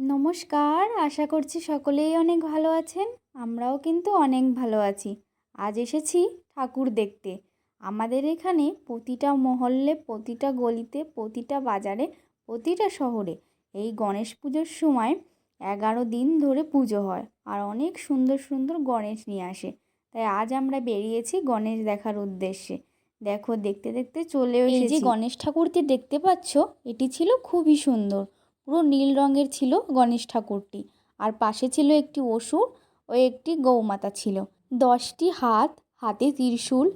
নমস্কার আশা করছি সকলেই অনেক ভালো আছেন। আমরাও কিন্তু অনেক ভালো আছি। আজ এসেছি ঠাকুর দেখতে। আমাদের এখানে প্রতিটা মহল্লে প্রতিটা গলিতে প্রতিটা বাজারে প্রতিটা শহরে এই গণেশ পুজোর সময় এগারো দিন ধরে পুজো হয় আর অনেক সুন্দর সুন্দর গণেশ নিয়ে আসে। তাই আজ আমরা বেরিয়েছি গণেশ দেখার উদ্দেশ্যে। দেখো দেখতে দেখতে চলেও এই যে গণেশ ঠাকুরটি দেখতে পাচ্ছ এটি ছিল খুবই সুন্দর। পুরো নীল রঙের ছিল গণেশ ঠাকুরটি। আর পাশে ছিল একটি অসুর ও একটি গৌমাতা ছিল। দশটি হাত, হাতে ত্রিশূল।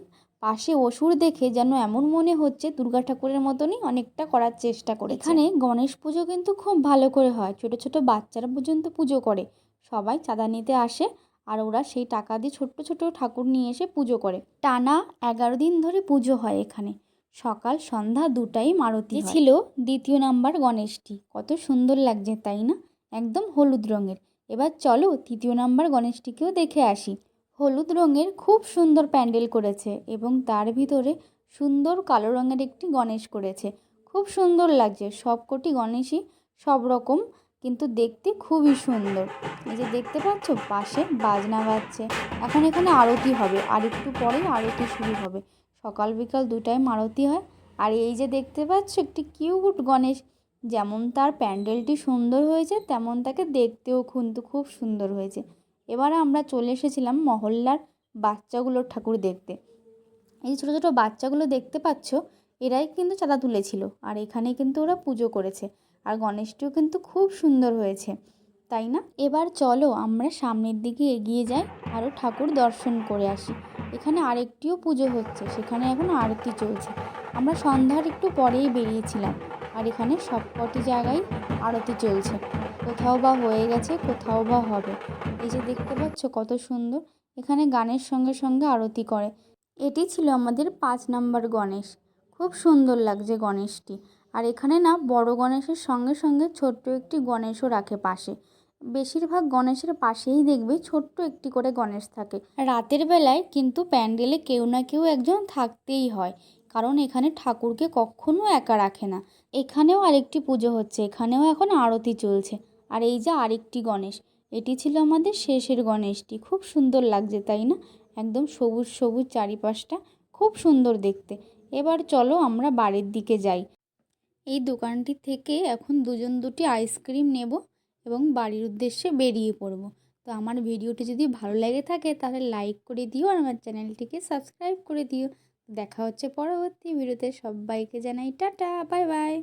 পাশে অসুর দেখে যেন এমন মনে হচ্ছে দুর্গা ঠাকুরের মতনই অনেকটা করার চেষ্টা করে এখানে গণেশ পুজো কিন্তু খুব ভালো করে হয়। ছোট ছোট বাচ্চারা পর্যন্ত পুজো করে। সবাই চাঁদা নিতে আসে আর ওরা সেই টাকা দিয়ে ছোট্ট ছোট ঠাকুর নিয়ে এসে পুজো করে। টানা এগারো দিন ধরে পুজো হয় এখানে। সকাল সন্ধ্যা দুটাই মারুতি ছিল দ্বিতীয় নাম্বার গণেশটি। কত সুন্দর লাগছে তাই না? একদম হলুদ রঙের। এবার চলো তৃতীয় নাম্বার গণেশটিকেও দেখে আসি। হলুদ রঙের খুব সুন্দর প্যান্ডেল করেছে এবং তার ভিতরে সুন্দর কালো রঙের একটি গণেশ করেছে। খুব সুন্দর লাগছে সবকটি গণেশই সব রকম কিন্তু দেখতে খুবই সুন্দর। এই যে দেখতে পাচ্ছ পাশে বাজনা বাজছে। এখন এখানে আরতি হবে আর একটু পরেই আরতি শুরু হবে। সকাল বিকাল দু টাইম আরতি হয়। আর এই যে দেখতে পাচ্ছ, একটি কিউট গণেশ। যেমন তার প্যান্ডেলটি সুন্দর হয়েছে, তেমন তাকে দেখতেও কিন্তু খুব সুন্দর হয়েছে। এবারে আমরা চলে এসেছিলাম মহল্লার বাচ্চাগুলোর ঠাকুর দেখতে। এই ছোটো ছোটো বাচ্চাগুলো দেখতে পাচ্ছ, এরাই কিন্তু চাঁদা তুলেছিল। আর এখানে কিন্তু ওরা পুজো করেছে। আর গণেশটিও কিন্তু খুব সুন্দর হয়েছে। তাই না? এবার চলো আমরা সামনের দিকে এগিয়ে যাই আরও ঠাকুর দর্শন করে আসি। এখানে আরেকটিও পুজো হচ্ছে, সেখানে এখন আরতি চলছে। আমরা সন্ধ্যার একটু পরেই বেরিয়েছিলাম, আর এখানে সবকটি জায়গায় আরতি চলছে। কোথাও বা হয়ে গেছে, কোথাও বা হবে। এই যে দেখতে পাচ্ছ কত সুন্দর, এখানে গানের সঙ্গে সঙ্গে আরতি করে। এটি ছিল আমাদের পাঁচ নাম্বার গণেশ। খুব সুন্দর লাগছে গণেশটি। আর এখানে না বড় গণেশের সঙ্গে সঙ্গে ছোট্ট একটি গণেশও রাখে পাশে। বেশিরভাগ গণেশের পাশেই দেখবে ছোট্ট একটি করে গণেশ থাকে। রাতের বেলায় কিন্তু প্যান্ডেলে কেউ না কেউ একজন থাকতেই হয়, কারণ এখানে ঠাকুরকে কখনো একা রাখে না। এখানেও আরেকটি পুজো হচ্ছে, এখানেও এখন আরতি চলছে। আর এই যে আরেকটি গণেশ, এটি ছিল আমাদের শেষের গণেশটি। খুব সুন্দর লাগছে, তাই না? একদম সবুজ সবুজ চারিপাশটা, খুব সুন্দর দেখতে। এবার চলো আমরা বাড়ির দিকে যাই। এই দোকানটি থেকে এখন দুজন দুটি আইসক্রিম নেব। এবং বাড়ির উদ্দেশ্যে বেরিয়ে পড়ব। তো আমার ভিডিওটি যদি ভালো লেগে থাকে তাহলে লাইক করে দিও আর আমার চ্যানেলটিকে সাবস্ক্রাইব করে দিও। দেখা হচ্ছে পরবর্তী ভিডিওতে। সবাইকে জানাই টাটা বাই বাই